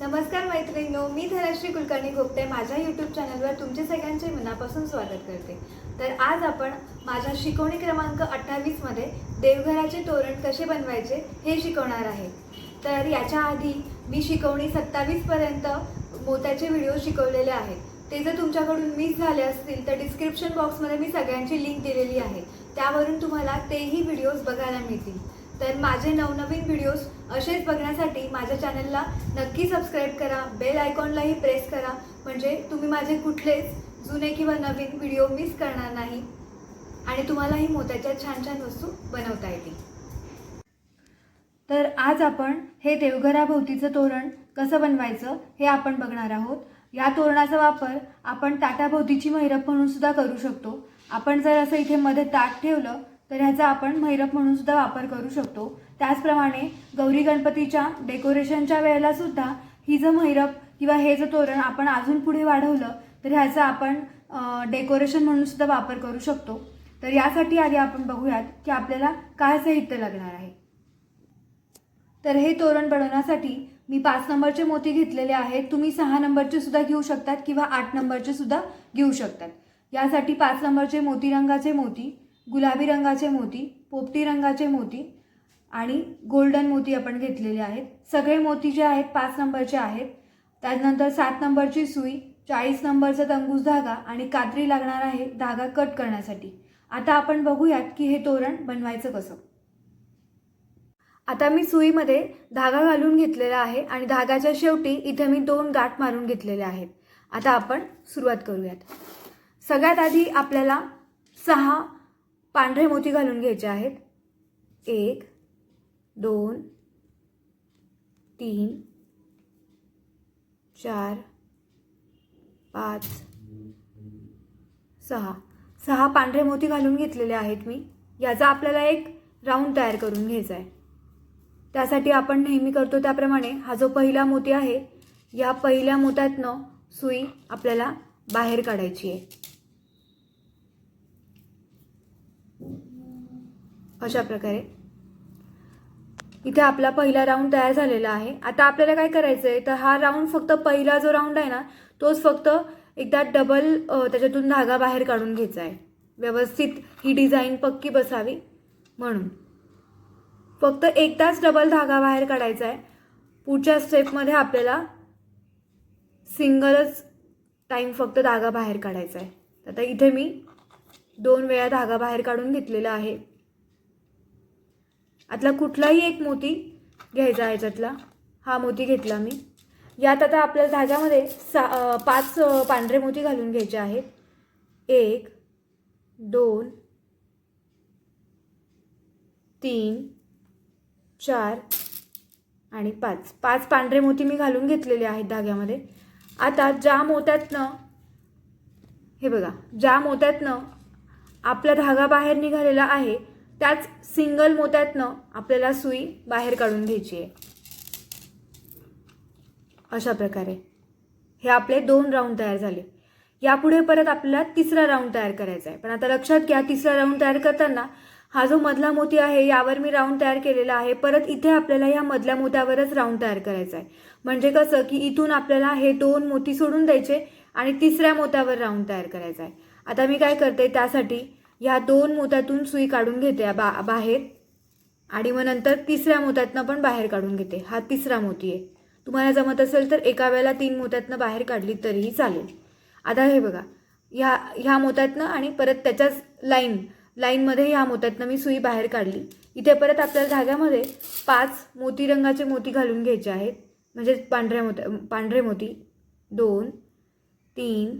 नमस्कार मैत्रिणींनो मी धनश्री कुलकर्णी गोपटे माझ्या यूट्यूब चॅनलवर तुमचे सगळ्यांचे मनापासून स्वागत करते. तर आज आपण माझ्या शिकवणी क्रमांक अठ्ठावीसमध्ये देवघराचे तोरण कसे बनवायचे हे शिकवणार आहे. तर याच्या आधी मी शिकवणी सत्तावीसपर्यंत मोत्याचे व्हिडिओ शिकवलेले आहेत. ते जर तुमच्याकडून मिस झाले असतील तर डिस्क्रिप्शन बॉक्समध्ये मी सगळ्यांची लिंक दिलेली आहे. त्यावरून तुम्हाला तेही व्हिडिओज बघायला मिळतील. तर माझे नवनवीन व्हिडिओज असेच बघण्यासाठी माझ्या चॅनलला नक्की सबस्क्राईब करा बेल आयकॉनलाही प्रेस करा. म्हणजे तुम्ही माझे कुठलेच जुने किंवा नवीन व्हिडिओ मिस करणार नाही. आणि तुम्हालाही मोत्याच्या छान छान वस्तू बनवता येतील. तर आज आपण हे देवघराभोवतीचं तोरण कसं बनवायचं हे आपण बघणार आहोत. या तोरणाचा वापर आपण ताटाभोवतीची मैरप म्हणून सुद्धा करू शकतो. आपण जर असं इथे मध्ये ताट ठेवलं तर ह्याचा आपण मैरप म्हणून सुद्धा वापर करू शकतो. त्याचप्रमाणे गौरी गणपतीच्या डेकोरेशनच्या वेळेला सुद्धा ही जर मैरप किंवा हे जर तोरण आपण अजून पुढे वाढवलं तर ह्याचा आपण डेकोरेशन म्हणून सुद्धा वापर करू शकतो. तर यासाठी आधी आपण बघूयात की आपल्याला काय साहित्य लागणार आहे. तर हे तोरण बनवण्यासाठी मी पाच नंबरचे मोती घेतलेले आहेत. तुम्ही सहा नंबरचे सुद्धा घेऊ शकतात किंवा आठ नंबरचे सुद्धा घेऊ शकतात. यासाठी पाच नंबरचे मोती रंगाचे मोती गुलाबी रंगाचे मोती पोपटी रंगाचे मोती आणि गोल्डन मोती आपण घेतलेले आहेत. सगळे मोती जे आहेत पाच नंबरचे आहेत. त्यानंतर सात नंबरची सुई चाळीस नंबरचा तंगूस धागा आणि कात्री लागणार आहे धागा कट करण्यासाठी. आता आपण बघूयात की हे तोरण बनवायचं कसं. आता मी सुईमध्ये धागा घालून घेतलेला आहे आणि धागाच्या शेवटी इथे मी दोन गाठ मारून घेतलेले आहेत. आता आपण सुरुवात करूयात. सगळ्यात आधी आपल्याला सहा पांढरे मोती घालून घ्यायचे आहेत. एक दोन तीन चार पाच सहा. सहा पांढरे मोती घालून घेतलेले आहेत मी. याचा आपल्याला एक राऊंड तयार करून घ्यायचा आहे. त्यासाठी आपण नेहमी करतो त्याप्रमाणे हा जो पहिला मोती आहे या पहिल्या मोत्यातनं सुई आपल्याला बाहेर काढायची आहे. अशा प्रकारे. इथे आपला पहिला राऊंड तयार झालेला आहे. आता आपल्याला काय करायचं आहे तर हा राऊंड फक्त पहिला जो राऊंड आहे ना तोच फक्त एकदा डबल त्याच्यातून धागा बाहेर काढून घ्यायचा आहे व्यवस्थित ही डिझाईन पक्की बसावी म्हणून. फक्त एकदाच डबल धागा बाहेर काढायचा आहे पुढच्या स्टेपमध्ये आपल्याला सिंगलच टाईम फक्त धागा बाहेर काढायचा आहे आता इथे मी दोन वेळा धागा बाहेर काढून घेतलेला आहे. आतला कुठलाही एक मोती घ्यायचा आहे याच्यातला हा मोती घेतला मी. यात आता आपल्याला धाग्यामध्ये सा पाच पांढरे मोती घालून घ्यायचे आहेत. एक दोन तीन चार आणि पाच. पाच पांढरे मोती मी घालून घेतलेले आहेत धाग्यामध्ये. आता ज्या मोत्यातनं हे बघा ज्या मोत्यातनं आपला धागा बाहेर निघालेला आहे त्याच सिंगल मोत्यातनं आपल्याला सुई बाहेर काढून घ्यायची आहे. अशा प्रकारे. हे आपले दोन राऊंड तयार झाले. यापुढे परत आपल्याला तिसरा राऊंड तयार करायचा आहे. पण आता लक्षात घ्या तिसरा राऊंड तयार करताना हा जो मधला मोती आहे यावर मी राऊंड तयार केलेला आहे. परत इथे आपल्याला या मधल्या मोत्यावरच राऊंड तयार करायचा आहे. म्हणजे कसं की इथून आपल्याला हे दोन मोती सोडून द्यायचे आणि तिसऱ्या मोत्यावर राऊंड तयार करायचा आहे. आता मी काय करते त्यासाठी ह्या दोन मोत्यातून सुई काढून घेते बा बाहेर. आणि मग नंतर तिसऱ्या मोत्यातनं पण बाहेर काढून घेते. हा तिसरा मोती आहे. तुम्हाला जमत असेल तर एका वेळेला तीन मोत्यातनं बाहेर काढली तरीही चालेल. आता हे बघा. ह्या ह्या मोत्यातनं आणि परत त्याच्याच लाईन लाईनमध्ये ह्या मोत्यातनं मी सुई बाहेर काढली. इथे परत आपल्याला धाग्यामध्ये पाच मोती रंगाचे मोती घालून घ्यायचे आहेत. म्हणजे पांढऱ्या मोत्या पांढरे मोती. दोन तीन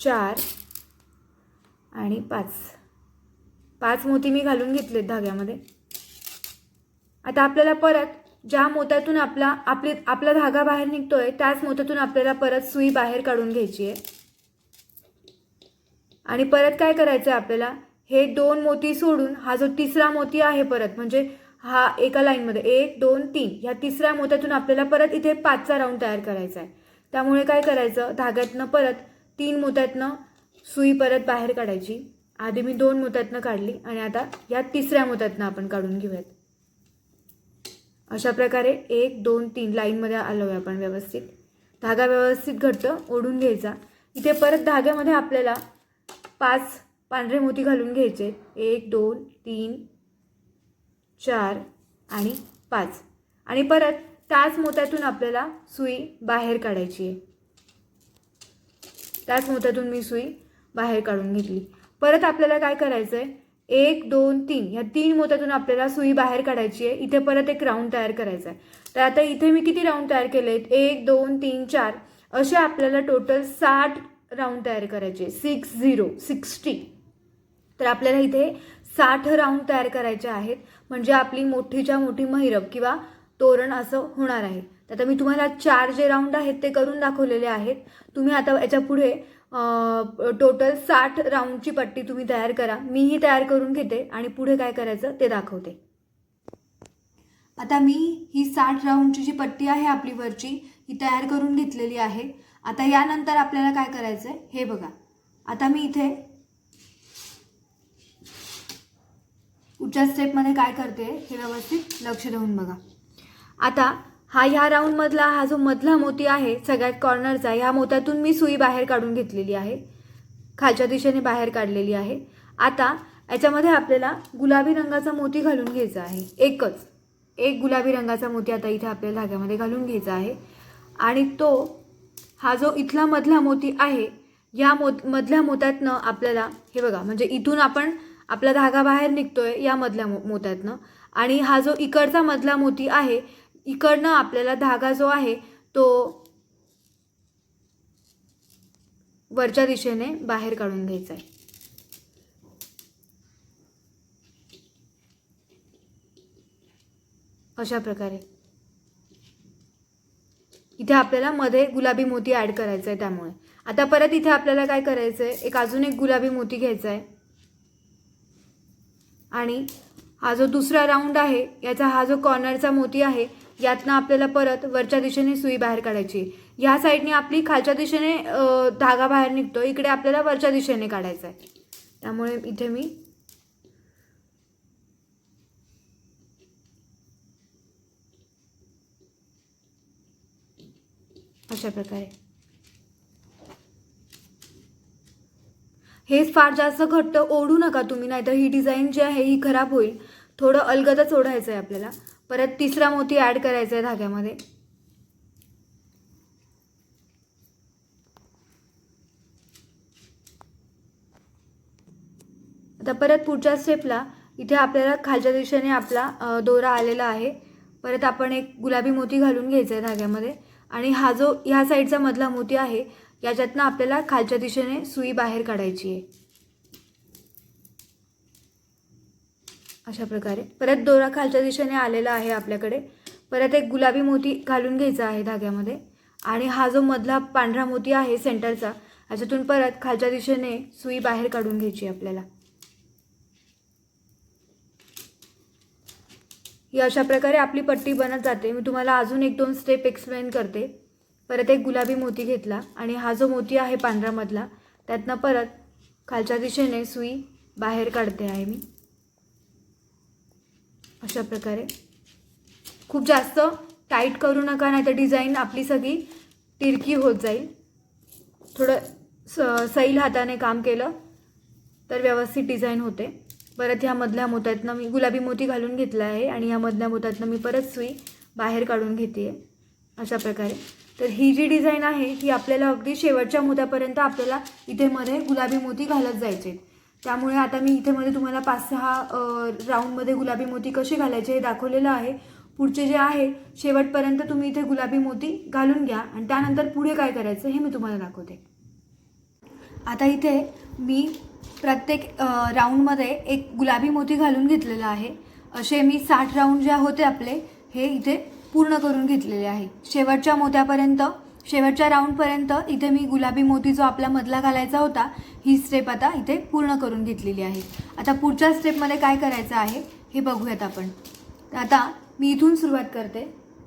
चार आणि पाच. पाच मोती मी घालून घेतलेत धाग्यामध्ये. आता आपल्याला परत ज्या मोत्यातून आपला आपली आपला धागा बाहेर निघतोय त्याच मोत्यातून आपल्याला परत सुई बाहेर काढून घ्यायची आहे. आणि परत काय करायचं आहे आपल्याला? हे दोन मोती सोडून हा जो तिसरा मोती आहे परत म्हणजे हा एका लाईनमध्ये एक दोन तीन ह्या तिसऱ्या मोत्यातून आपल्याला परत इथे पाचचा राऊंड तयार करायचा आहे त्यामुळे काय करायचं? धाग्यातनं परत तीन मोत्यातनं सुई परत बाहेर काढायची. आधी मी दोन मोत्यातनं काढली आणि आता या तिसऱ्या मोत्यातनं आपण काढून घेऊयात. अशा प्रकारे एक दोन तीन लाईनमध्ये आलो आहे आपण व्यवस्थित. धागा व्यवस्थित घट्ट ओढून घ्यायचा. इथे परत धाग्यामध्ये आपल्याला पाच पांढरे मोती घालून घ्यायचे. एक दोन तीन चार आणि पाच. आणि परत त्याच मोत्यातून आपल्याला सुई बाहेर काढायची आहे. त्याच मोत्यातून मी सुई बाहेर काढून घेतली. परत आपल्याला काय करायचं आहे एक दोन तीन. ह्या तीन मोत्यातून आपल्याला सुई बाहेर काढायची आहे. इथे परत एक राऊंड तयार करायचा आहे तर आता इथे मी किती राऊंड तयार केले आहेत? एक दोन तीन चार. असे आपल्याला टोटल साठ राऊंड तयार करायचे सिक्स झिरो सिक्स्टी तर आपल्याला इथे साठ राऊंड तयार करायचे आहेत. म्हणजे आपली मोठीच्या मोठी महिरप किंवा तोरण असं होणार आहे. तर आता मी तुम्हाला चार जे राऊंड आहेत ते करून दाखवलेले आहेत. तुम्ही आता याच्यापुढे टोटल साठ राऊंडची पट्टी तुम्ही तयार करा. मीही तयार करून घेते आणि पुढे काय करायचं ते दाखवते. आता मी ही साठ राऊंडची जी पट्टी आहे आपली वरची ही तयार करून घेतलेली आहे. आता यानंतर आपल्याला काय करायचं आहे हे बघा. आता मी इथे पुढच्या स्टेपमध्ये काय करते हे व्यवस्थित लक्ष देऊन बघा. आता हा ह्या राऊंडमधला हा जो मधला मोती आहे सगळ्यात कॉर्नरचा ह्या मोत्यातून मी सुई बाहेर काढून घेतलेली आहे. खालच्या दिशेने बाहेर काढलेली आहे. आता याच्यामध्ये आपल्याला गुलाबी रंगाचा मोती घालून घ्यायचा आहे. एकच. एक गुलाबी रंगाचा मोती आता इथे आपल्याला धाग्यामध्ये घालून घ्यायचा आहे. आणि तो हा जो इथला मधला मोती आहे या मो मधल्या मोत्यातनं आपल्याला हे बघा म्हणजे इथून आपण आपला धागा बाहेर निघतोय या मधल्या मो मोत्यातनं. आणि हा जो इकडचा मधला मोती आहे इकडनं आपल्याला धागा जो आहे तो वरच्या दिशेने बाहेर काढून घ्यायचा आहे. अशा प्रकारे. इथे आपल्याला मध्ये गुलाबी मोती ॲड करायचा आहे त्यामुळे. आता परत इथे आपल्याला काय करायचं आहे एक अजून एक गुलाबी मोती घ्यायचा आहे आणि हा जो दुसरा राऊंड आहे याचा हा जो कॉर्नरचा मोती आहे यातनं आपल्याला परत वरच्या दिशेने सुई बाहेर काढायची. या साईडने आपली खालच्या दिशेने धागा बाहेर निघतो. इकडे आपल्याला वरच्या दिशेने काढायचा आहे त्यामुळे इथे मी अशा प्रकारे. हे फार जास्त घट्ट ओढू नका तुम्ही नाहीतर ही डिझाईन जी आहे ही खराब होईल. थोडं अलगदच ओढायचं आहे आपल्याला. परत तिसरा मोती ॲड करायचा आहे धाग्यामध्ये. आता परत पुढच्या स्टेपला इथे आपल्याला खालच्या दिशेने आपला दोरा आलेला आहे. परत आपण एक गुलाबी मोती घालून घ्यायचा आहे धाग्यामध्ये. आणि हा जो ह्या साईडचा मधला मोती आहे याच्यातनं आपल्याला खालच्या दिशेने सुई बाहेर काढायची आहे. अशा प्रकारे. परत दोरा खालच्या दिशेने आलेला आहे आपल्याकडे. परत एक गुलाबी मोती घालून घ्यायचा आहे धाग्यामध्ये. आणि हा जो मधला पांढरा मोती आहे सेंटरचा याच्यातून परत खालच्या दिशेने सुई बाहेर काढून घ्यायची आपल्याला. ही अशा प्रकारे आपली पट्टी बनत जाते. मी तुम्हाला अजून एक दोन स्टेप एक्सप्लेन करते. परत एक गुलाबी मोती घेतला आणि हा जो मोती आहे पांढरामधला त्यातनं परत खालच्या दिशेने सुई बाहेर काढते आहे मी. अशा प्रकारे. खूप जास्त टाईट करू नका नाही तर डिझाईन आपली सगळी तिरकी होत जाईल. थोडं स सैल हाताने काम केलं तर व्यवस्थित डिझाईन होते. परत ह्या मधल्या मोत्यातनं मी गुलाबी मोती घालून घेतला आहे आणि ह्या मधल्या मोत्यातनं मी परत सुई बाहेर काढून घेते आहे अशा प्रकारे. तर ही जी डिझाईन आहे ही आपल्याला अगदी शेवटच्या मोत्यापर्यंत आपल्याला इथे मध्ये गुलाबी मोती घालत जायचे त्यामुळे आता मी इथे मध्ये तुम्हाला पाच सहा राऊंडमध्ये गुलाबी मोती कसे घालायचे हे दाखवलेलं आहे. पुढचे जे आहे शेवटपर्यंत तुम्ही इथे गुलाबी मोती घालून घ्या आणि त्यानंतर पुढे काय करायचं हे मी तुम्हाला दाखवते. आता इथे मी प्रत्येक राऊंडमध्ये एक गुलाबी मोती घालून घेतलेला आहे. असे मी साठ राऊंड जे होते आपले हे इथे पूर्ण करून घेतलेले आहे. शेवटच्या मोत्यापर्यंत शेवटच्या राऊंडपर्यंत इथे मी गुलाबी मोती जो आपला मधला घालायचा होता ही स्टेप आता इथे पूर्ण करून घेतलेली आहे. आता पुढच्या स्टेपमध्ये काय करायचं आहे हे बघूयात आपण. आता मी इथून सुरुवात करते.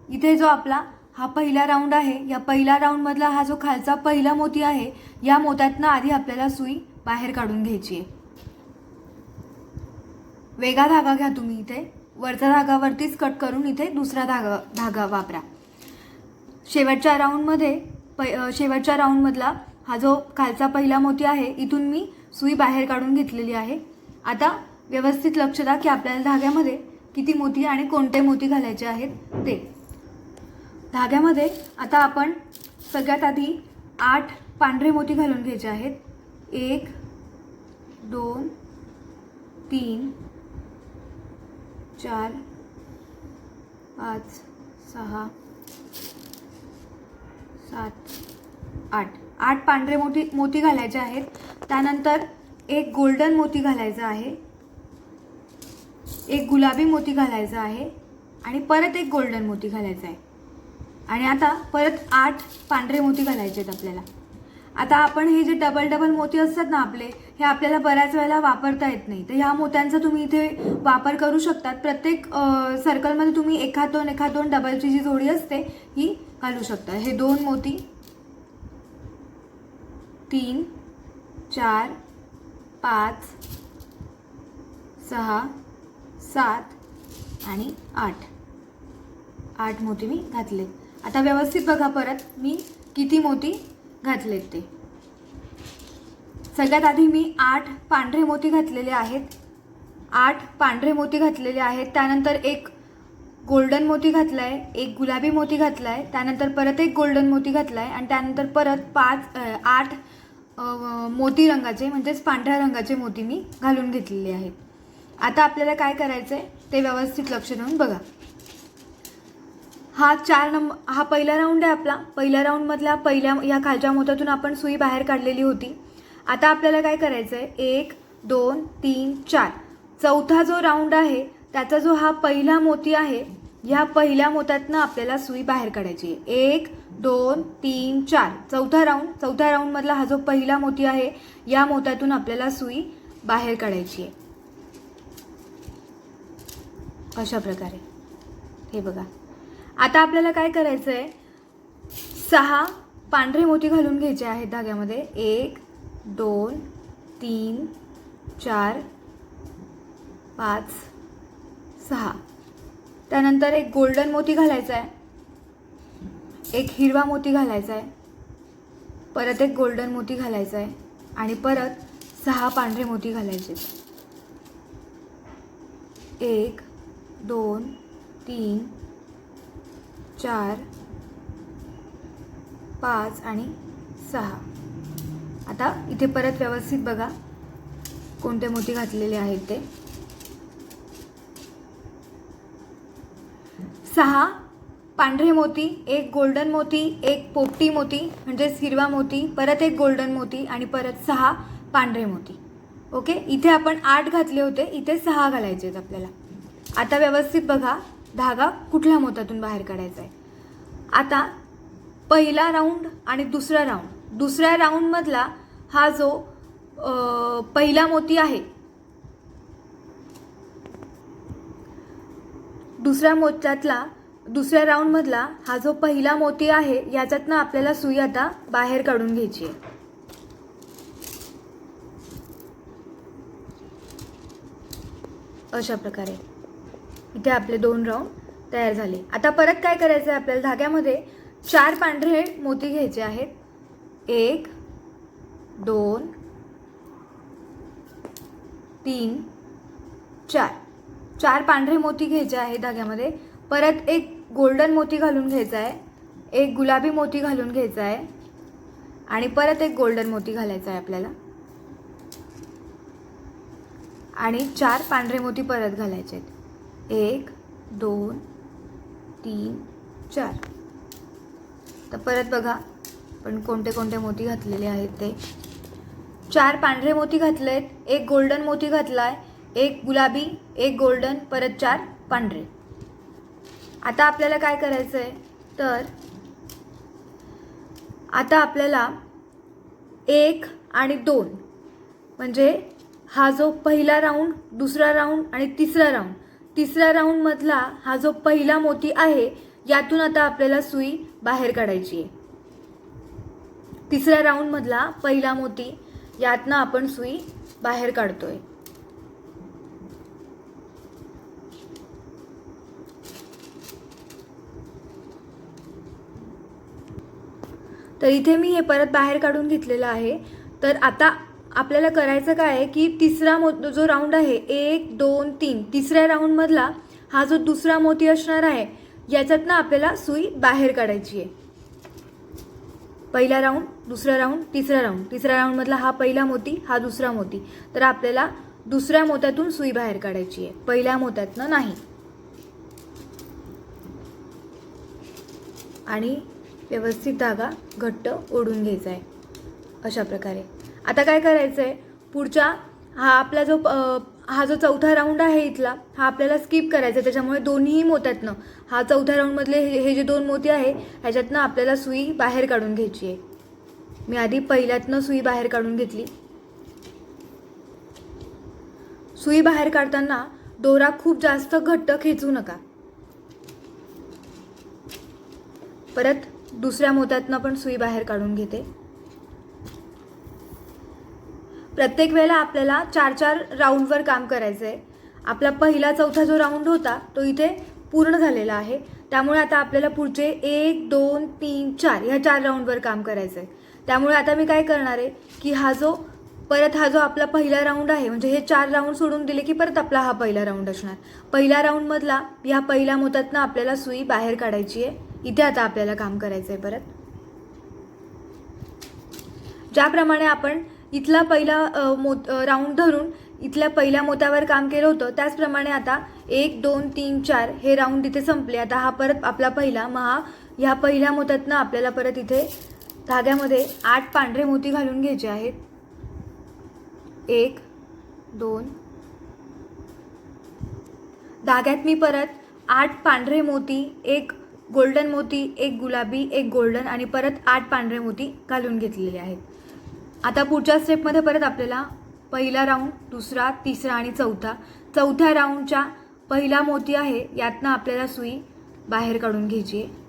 इथे जो आपला हा पहिला राऊंड आहे या पहिल्या राऊंडमधला हा जो खालचा पहिला मोती आहे या मोत्यातनं आधी आपल्याला सुई बाहेर काढून घ्यायची आहे. वेगळा धागा घ्या तुम्ही इथे वरचा धागावरतीच कट करून इथे दुसरा धागा धागा वापरा. शेवटच्या राऊंडमध्ये पै शेवटच्या राऊंडमधला हा जो खालचा पहिला मोती आहे इथून मी सुई बाहेर काढून घेतलेली आहे. आता व्यवस्थित लक्ष द्या की आपल्याला धाग्यामध्ये किती मोती आणि कोणते मोती घालायचे आहेत ते. धाग्यामध्ये आता आपण सगळ्यात आधी आठ पांढरे मोती घालून घ्यायचे आहेत. एक दोन तीन चार पाच सहा सात आठ. आठ पांढरे मोती मोती घालायचे आहेत. त्यानंतर एक गोल्डन मोती घालायचा आहे. एक गुलाबी मोती घालायचा आहे आणि परत एक गोल्डन मोती घालायचा आहे. आणि आता परत आठ पांढरे मोती घालायचे आहेत आपल्याला. आता आपण हे जे डबल डबल मोती असतात ना आपले हे आपल्याला बऱ्याच वेळेला वापरता येत नाही. तर ह्या मोत्यांचा तुम्ही इथे वापर करू शकतात. प्रत्येक सर्कलमध्ये तुम्ही एखाद दोन एखाद दोन डबलची जी जोडी असते ही घालू शकता. हे दोन मोती. तीन चार पाच सहा सात आणि आठ. आठ मोती मी घातले आता व्यवस्थित बघा परत मी किती मोती घातलेत ते. सगळ्यात आधी मी आठ पांढरे मोती घातलेले आहेत. आठ पांढरे मोती घातलेले आहेत. त्यानंतर एक गोल्डन मोती घातला आहे एक गुलाबी मोती घातला आहे त्यानंतर परत एक गोल्डन मोती घातला आहे आणि त्यानंतर परत पाच आठ मोती रंगाचे म्हणजेच पांढऱ्या रंगाचे मोती मी घालून घेतलेले आहेत. आता आपल्याला काय करायचं आहे ते व्यवस्थित लक्ष देऊन बघा. हा चार नंब हा पहिला राऊंड आहे आपला. पहिल्या राऊंडमधल्या पहिल्या या खालच्या मोत्यातून आपण सुई बाहेर काढलेली होती. आता आपल्याला काय करायचं आहे एक दोन तीन चार. चौथा जो राऊंड आहे त्याचा जो हा पहिला मोती आहे ह्या पहिल्या मोत्यातनं आपल्याला सुई बाहेर काढायची आहे. एक दोन तीन चार. चौथा राऊंड चौथ्या राऊंडमधला हा जो पहिला मोती आहे या मोत्यातून आपल्याला सुई बाहेर काढायची आहे. अशा प्रकारे. हे बघा. आता आपल्याला काय करायचं आहे सहा पांढरे मोती घालून घ्यायचे आहेत धाग्यामध्ये. एक दोन तीन चार पाच सहा. त्यानंतर एक गोल्डन मोती घालायचा आहे एक हिरवा मोती घालायचा आहे परत एक गोल्डन मोती घालायचा आहे आणि परत सहा पांढरे मोती घालायचे. एक दोन तीन चार पाच आणि सहा. आता इथे परत व्यवस्थित बघा कोणते मोती घातलेले आहेत ते. सहा पांढरे मोती एक गोल्डन मोती एक पोपटी मोती म्हणजेच हिरवा मोती परत एक गोल्डन मोती आणि परत सहा पांढरे मोती. ओके? इथे आपण आठ घातले होते इथे सहा घालायचे आहेत आपल्याला. आता व्यवस्थित बघा धागा कुठल्या मोत्यातून बाहेर काढायचा आहे. आता पहिला राऊंड आणि दुसरा राऊंड. दुसऱ्या राऊंडमधला हा जो पहिला मोती आहे दुसऱ्या मोत्यातला दुसऱ्या राऊंडमधला हा जो पहिला मोती आहे याच्यातनं आपल्याला सुई आता बाहेर काढून घ्यायची आहे. अशा प्रकारे. इथे आपले दोन राऊंड तयार झाले. आता परत काय करायचं आहे आपल्याला? धाग्यामध्ये चार पांढरे मोती घ्यायचे आहेत. एक दोन तीन चार. चार पांढरे मोती घ्यायचे आहे धाग्यामध्ये. परत एक गोल्डन मोती घालून घ्यायचा आहे. एक गुलाबी मोती घालून घ्यायचा आहे. आणि परत एक गोल्डन मोती घालायचा आहे आपल्याला. आणि चार पांढरे मोती परत घालायचे आहेत. एक दोन तीन चार. तर परत बघा पण कोणते कोणते मोती घातलेले आहेत ते. चार पांढरे मोती घातले आहेत एक गोल्डन मोती घातला आहे एक गुलाबी एक गोल्डन परत चार पांढरे. आता आपल्याला काय करायचं आहे तर आता आपल्याला एक आणि दोन म्हणजे हा जो पहिला राऊंड दुसरा राऊंड आणि तिसरा राऊंड तिसऱ्या राऊंडमधला हा जो पहिला मोती आहे यातून आता आपल्याला सुई बाहेर काढायची आहे. तिसऱ्या राऊंडमधला पहिला मोती यातनं आपण सुई बाहेर काढतोय. तर इथे मी हे परत बाहेर काढून घेतलेलं आहे. तर आता आपल्याला करायचं काय आहे की तिसरा मो जो राऊंड आहे एक दोन तीन तिसऱ्या राऊंडमधला हा जो दुसरा मोती असणार आहे याच्यातनं आपल्याला सुई बाहेर काढायची आहे. पहिला राऊंड दुसरा राऊंड तिसरा राऊंड तिसऱ्या राऊंडमधला हा पहिला मोती हा दुसरा मोती. तर आपल्याला दुसऱ्या मोत्यातून सुई बाहेर काढायची आहे. पहिल्या मोत्यातनं नाही. आणि व्यवस्थित धागा घट्ट ओढून घ्यायचा आहे अशा प्रकारे. आता काय करायचं आहे पुढच्या हा आपला जो हा जो चौथा राऊंड आहे इथला हा आपल्याला स्किप करायचा आहे त्याच्यामुळे दोन्ही मोत्यातनं हा चौथ्या राऊंडमधले हे हे जे दोन मोती आहे ह्याच्यातनं आपल्याला सुई बाहेर काढून घ्यायची आहे मी आधी पहिल्यातनं सुई बाहेर काढून घेतली. सुई बाहेर काढताना दोरा खूप जास्त घट्ट खेचू नका. परत दुसऱ्या मोत्यातनं पण सुई बाहेर काढून घेते. प्रत्येक वेळेला आपल्याला चार चार राऊंडवर काम करायचं आहे आपला पहिला चौथा जो राऊंड होता तो इथे पूर्ण झालेला आहे. त्यामुळे आता आपल्याला पुढचे एक दोन तीन चार ह्या चार राऊंडवर काम करायचं आहे त्यामुळे आता मी काय करणार आहे की हा जो परत हा जो आपला पहिला राऊंड आहे म्हणजे हे चार राऊंड सोडून दिले की परत आपला हा पहिला राऊंड असणार. पहिल्या राऊंडमधला या पहिल्या मोतातनं आपल्याला सुई बाहेर काढायची आहे. इथे आता आपल्याला काम करायचं आहे परत. ज्याप्रमाणे आपण इथला पहिला मोत राऊंड धरून इथल्या पहिल्या मोत्यावर काम केलं होतं त्याचप्रमाणे आता एक दोन तीन चार हे राऊंड इथे संपले. आता हा परत आपला पहिला मग हा ह्या पहिल्या मोत्यातनं आपल्याला परत इथे धाग्यामध्ये आठ पांढरे मोती घालून घ्यायचे आहेत. एक दोन. धाग्यात मी परत आठ पांढरे मोती एक गोल्डन मोती एक गुलाबी एक गोल्डन आणि परत आठ पांढरे मोती घालून घेतलेले आहेत. आता पुढच्या स्टेपमध्ये परत आपल्याला पहिला राऊंड दुसरा तिसरा आणि चौथा. चौथ्या राऊंडच्या पहिला मोती आहे यातनं आपल्याला सुई बाहेर काढून घ्यायची आहे.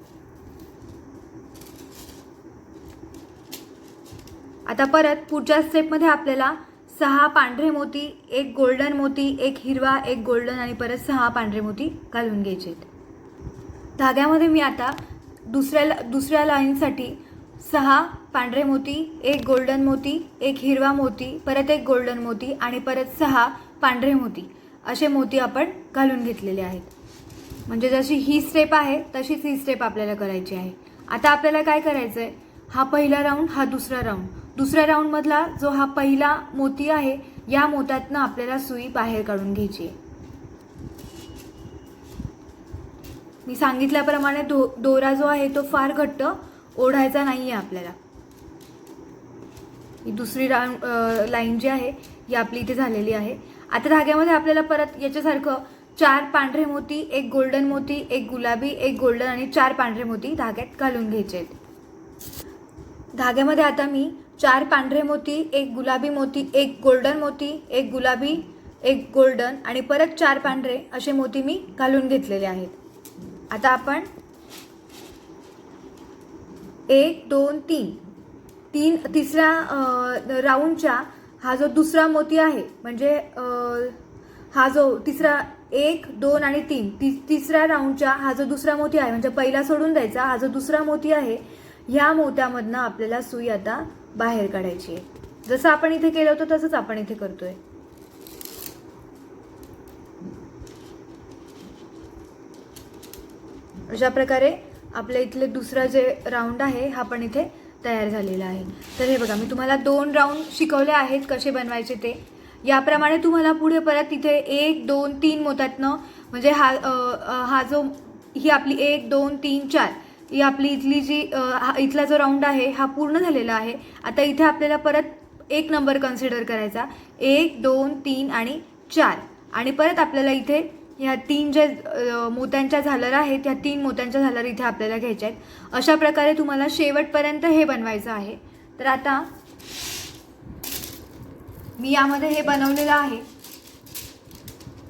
आता परत पुढच्या स्टेपमध्ये आपल्याला सहा पांढरे मोती एक गोल्डन मोती एक हिरवा एक गोल्डन आणि परत सहा पांढरे मोती घालून घ्यायचे आहेत. धाग्यामध्ये मी आता दुसऱ्या दुसऱ्या लाईनसाठी सहा पांढरे मोती एक गोल्डन मोती एक हिरवा मोती परत एक गोल्डन मोती आणि परत सहा पांढरे मोती. असे मोती आपण घालून घेतलेले आहेत. म्हणजे जशी ही स्टेप आहे तशीच ही स्टेप आपल्याला करायची आहे. आता आपल्याला काय करायचं आहे हा पहिला राऊंड हा दुसरा राऊंड दुसऱ्या राऊंडमधला जो हा पहिला मोती आहे या मोत्यातनं आपल्याला सुई बाहेर काढून घ्यायची आहे. मी सांगितल्याप्रमाणे दो दोरा जो आहे तो फार घट्ट ओढायचा नाही आहे आपल्याला. ही दुसरी राऊंड लाईन जी आहे ही आपली इथे झालेली आहे. आता धाग्यामध्ये आपल्याला परत याच्यासारखं चार पांढरे मोती एक गोल्डन मोती एक गुलाबी एक गोल्डन आणि चार पांढरे मोती धाग्यात घालून घ्यायचे आहेत. धाग्यामध्ये आता मी चार पांढरे मोती एक गुलाबी मोती एक गोल्डन मोती एक गुलाबी एक गोल्डन आणि परत चार पांढरे असे मोती मी घालून घेतलेले आहेत. आता आपण एक दोन तीन. तीन तिसऱ्या राऊंडच्या हा जो दुसरा मोती आहे म्हणजे हा जो तिसरा एक दोन आणि तीन ति तिसऱ्या राऊंडच्या हा जो दुसरा मोती आहे म्हणजे पहिला सोडून द्यायचा हा जो दुसरा मोती आहे ह्या मोत्यामधनं आपल्याला सुई आता बाहेर काढायची आहे. जसं आपण इथे केलं होतं तसंच आपण इथे करतोय. अशा प्रकारे आपल्या इथले दुसरा जे राऊंड आहे हा पण इथे तयार झालेला आहे. तर हे बघा मी तुम्हाला दोन राऊंड शिकवले आहेत कसे बनवायचे ते. याप्रमाणे तुम्हाला पुढे परत तिथे एक दोन तीन मोत्यातनं म्हणजे हा हा जो ही आपली एक दोन तीन चार ही आपली इथली जी हा इथला जो राऊंड आहे हा पूर्ण झालेला आहे. आता इथे आपल्याला परत एक नंबर कन्सिडर करायचा. एक दोन तीन आणि चार. आणि परत आपल्याला इथे ह्या तीन जे मोत्यांच्या झालर आहेत ह्या तीन मोत्यांच्या झालर इथे आपल्याला घ्यायच्या आहेत. अशा प्रकारे तुम्हाला शेवटपर्यंत हे बनवायचं आहे. तर आता मी यामध्ये हे बनवलेलं आहे.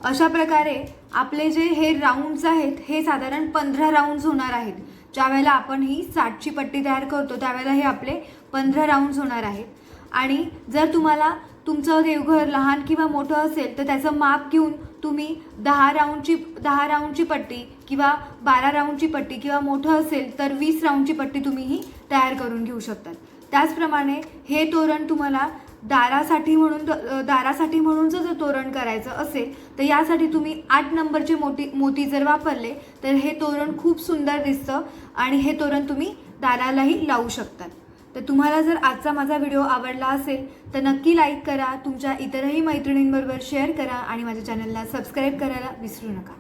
अशा प्रकारे आपले जे हे राऊंड्स आहेत हे साधारण पंधरा राऊंड्स होणार आहेत. ज्यावेळेला आपण ही साठची पट्टी तयार करतो त्यावेळेला हे आपले पंधरा राऊंड्स होणार आहेत. आणि जर तुम्हाला तुमचं देवघर लहान किंवा मोठं असेल तर त्याचं माप घेऊन तुम्ही दहा राऊंडची दहा राऊंडची पट्टी किंवा बारा राऊंडची पट्टी किंवा मोठं असेल तर वीस राऊंडची पट्टी तुम्हीही तयार करून घेऊ शकतात. त्याचप्रमाणे हे तोरण तुम्हाला दारासाठी म्हणून दारासाठी म्हणून जर तोरण करायचं असेल तर यासाठी तुम्ही आठ नंबरचे मोती मोती जर वापरले तर हे तोरण खूप सुंदर दिसतं आणि हे तोरण तुम्ही दारालाही लावू शकतात. तर तुम्हाला जर आजचा माझा व्हिडिओ आवडला असेल तर नक्की लाईक करा तुमच्या इतरही मैत्रिणींबरोबर शेअर करा आणि माझ्या चॅनलला सबस्क्राईब करायला विसरू नका.